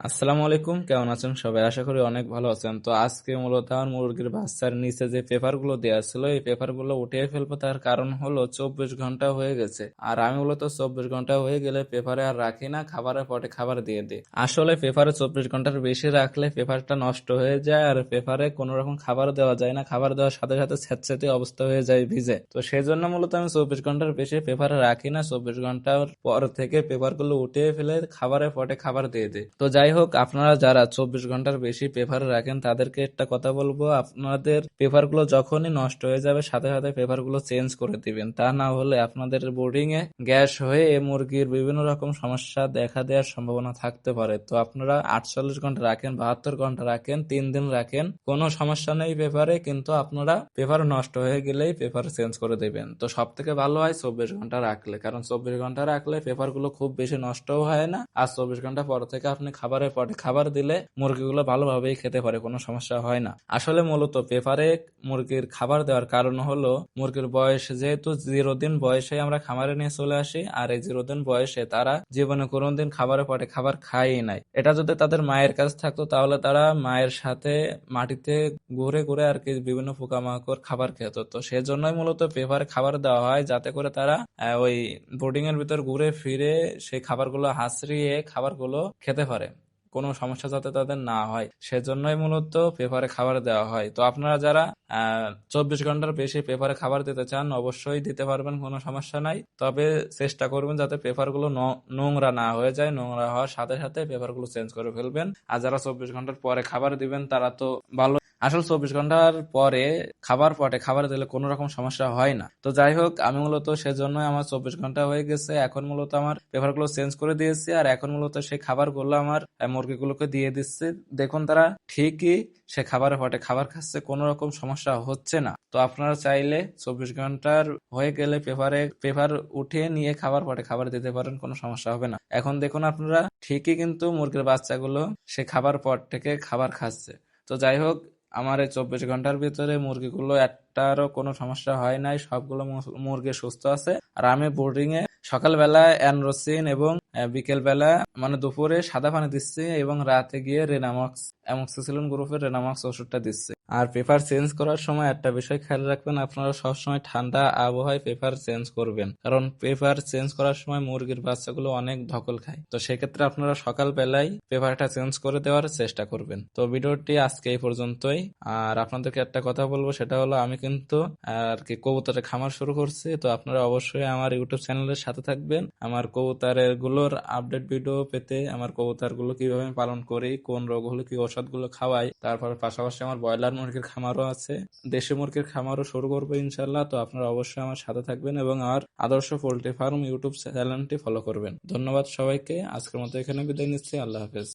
আসসালামু আলাইকুম, কেমন আছেন সবাই? আশা করি অনেক ভালো আছেন। তো আজকে মূলত আমার মুরগির বাচ্চার নিচে যে পেপারগুলো দেওয়া ছিল, এই পেপারগুলো উঠিয়ে ফেলব। তার কারণ হলো চব্বিশ ঘণ্টা হয়ে গেছে। আর আমি মূলত চব্বিশ ঘণ্টা হয়ে গেলে পেপারে আর রাখি না, খাবারের পটে খাবার দিয়ে দিই। আসলে পেপারে চব্বিশ ঘণ্টার বেশি রাখলে পেপারটা নষ্ট হয়ে যায় আর পেপারে কোনো রকম খাবার দেওয়া যায় না। খাবার দেওয়ার সাথে সাথে স্যাঁতস্যাঁতে অবস্থা হয়ে যায়, ভিজে। তো সেই জন্য মূলত আমি চব্বিশ ঘণ্টার বেশি পেপারে রাখি না। চব্বিশ ঘণ্টার পর থেকে পেপারগুলো উঠিয়ে ফেলে খাবারের পটে খাবার দিয়ে দিই। তো যাই হোক, আপনারা যারা চব্বিশ ঘণ্টার বেশি পেপার রাখেন, তাদেরকে একটা কথা বলব। আপনাদের পেপারগুলো যখনই নষ্ট হয়ে যাবে, সাথে সাথে পেপারগুলো চেঞ্জ করে দিবেন। তা না হলে আপনাদের বোর্ডিং এ গ্যাস হয়ে এ মুরগির বিভিন্ন রকম সমস্যা দেখা দেওয়ার সম্ভাবনা থাকতে পারে। তো আপনারা আটচল্লিশ ঘণ্টা রাখেন, বাহাত্তর ঘণ্টা রাখেন, তিন দিন রাখেন, কোনো সমস্যা নেই পেপারে কিন্তু আপনারা পেপার নষ্ট হয়ে গেলেই পেপার চেঞ্জ করে দেবেন। তো সব থেকে ভালো হয় চব্বিশ ঘণ্টা রাখলে, কারণ চব্বিশ ঘণ্টা রাখলে পেপারগুলো খুব বেশি নষ্টও হয় না, আর চব্বিশ ঘণ্টা পর থেকে আপনি খাবারের পটে খাবার দিলে মুরগিগুলো ভালোভাবেই খেতে পারে, কোনো সমস্যা হয় না। আসলে মূলত পেপারে মুরগির খাবার দেওয়ার কারণ হলো মুরগির বয়স যেহেতু জিরো দিন বয়সে আমরা খামারে নিয়ে চলে আসি, আর এই জিরো দিন বয়সে তারা জীবনে কোনোদিন খাবারের পটে খাবার খায়ই নাই। এটা যদি তাদের মায়ের কাছে থাকতো, তাহলে তারা মায়ের সাথে মাটিতে ঘুরে ঘুরে আর কি বিভিন্ন পোকামাকড় খাবার খেত। তো সেজন্যই মূলত পেপারে খাবার দেওয়া হয়, যাতে করে তারা ওই বোর্ডিং এর ভিতর ঘুরে ফিরে সেই খাবারগুলো হাসড়িয়ে খাবারগুলো খেতে পারে। কোনো সমস্যা যাতে তাদের না হয়, সেজন্যই মূলত পেপারে খাবার দেওয়া হয়। তো আপনারা যারা চব্বিশ ঘণ্টার বেশি পেপারে খাবার দিতে চান, অবশ্যই দিতে পারবেন, কোনো সমস্যা নাই। তবে চেষ্টা করবেন যাতে পেপারগুলো নোংরা না হয়ে যায়, নোংরা হওয়ার সাথে সাথে পেপারগুলো চেঞ্জ করে ফেলবেন। আর যারা চব্বিশ ঘণ্টার পরে খাবার দিবেন, তারা তো ভালো আসলে চব্বিশ ঘণ্টার পরে, খাবার পটে, খাবার দিলে কোনো রকম সমস্যা হয় না। তো যাই হোক, আমি মূলত সেজন্য আমার চব্বিশ ঘণ্টা হয়ে গেছে। এখন মূলত আমার পেপারগুলো চেঞ্জ করে দিয়েছি আর এখন মূলত সেই খাবারগুলো আমার মুরগিগুলোকে দিয়ে দিচ্ছে। দেখুন তারা ঠিকই সে খাবারের পটে, খাবার খাচ্ছে, কোনো রকম সমস্যা হচ্ছে না। তো আপনারা চাইলে চব্বিশ ঘণ্টার হয়ে গেলে পেপারে, পেপার উঠিয়ে নিয়ে খাবার পটে, খাবার দিতে পারেন, কোনো সমস্যা হবে না। এখন দেখুন আপনারা ঠিকই কিন্তু মুরগির বাচ্চাগুলো সে খাবার পর থেকে খাবার খাচ্ছে। তো যাই হোক আমার এই চব্বিশ ঘণ্টার ভিতরে মুরগিগুলো একটারও কোনো সমস্যা হয় নাই, সবগুলো মুরগি সুস্থ আছে। আর আমি বোর্ডিং এ সকালবেলা অ্যানরোসিন এবং বিকেল বেলা মানে দুপুরে সাদা পানি দিচ্ছি এবং রাতে গিয়ে রেনামক্স অ্যামক্সিসিলিন গ্রুপের রেনামক্স ওষুধটা দিচ্ছি। আর পেপার চেঞ্জ করার সময় একটা বিষয় খেয়াল রাখবেন, আপনারা সবসময় ঠান্ডা আবহাওয়ায় পেপার চেঞ্জ করবেন। কারণ পেপার চেঞ্জ করার সময় মুরগির বাচ্চাগুলো অনেক ধকল খায়। তো সেক্ষেত্রে আপনারা সকাল বেলায় পেপারটা চেঞ্জ করে দেওয়ার চেষ্টা করবেন। তো ভিডিওটি আজকে এই পর্যন্তই। আর আপনাদেরকে একটা কথা বলব, সেটা হলো আমি কিন্তু আর কি কবুতরের খামার শুরু করছি। তো আপনারা অবশ্যই আমার ইউটিউব চ্যানেলের সাথে থাকবেন। আমার কবুতরেরগুলোর আপডেট ভিডিও পেতে আমার কবুতরগুলো কীভাবে পালন করি, কোন রোগ হলে কি ওষুধগুলো খাওয়াই, তারপর পাশাপাশি আমার ব্রয়লার মুরগির খামারও আছে, দেশি মুরগির খামারও শুরু করব ইনশাল্লাহ তো আপনারা অবশ্যই আমার সাথে থাকবেন এবং আমার আদর্শ পোল্ট্রি ফার্ম ইউটিউব চ্যানেলটি ফলো করবেন। ধন্যবাদ সবাইকে, আজকের মতো এখানে বিদায় নিচ্ছি, আল্লাহ হাফেজ।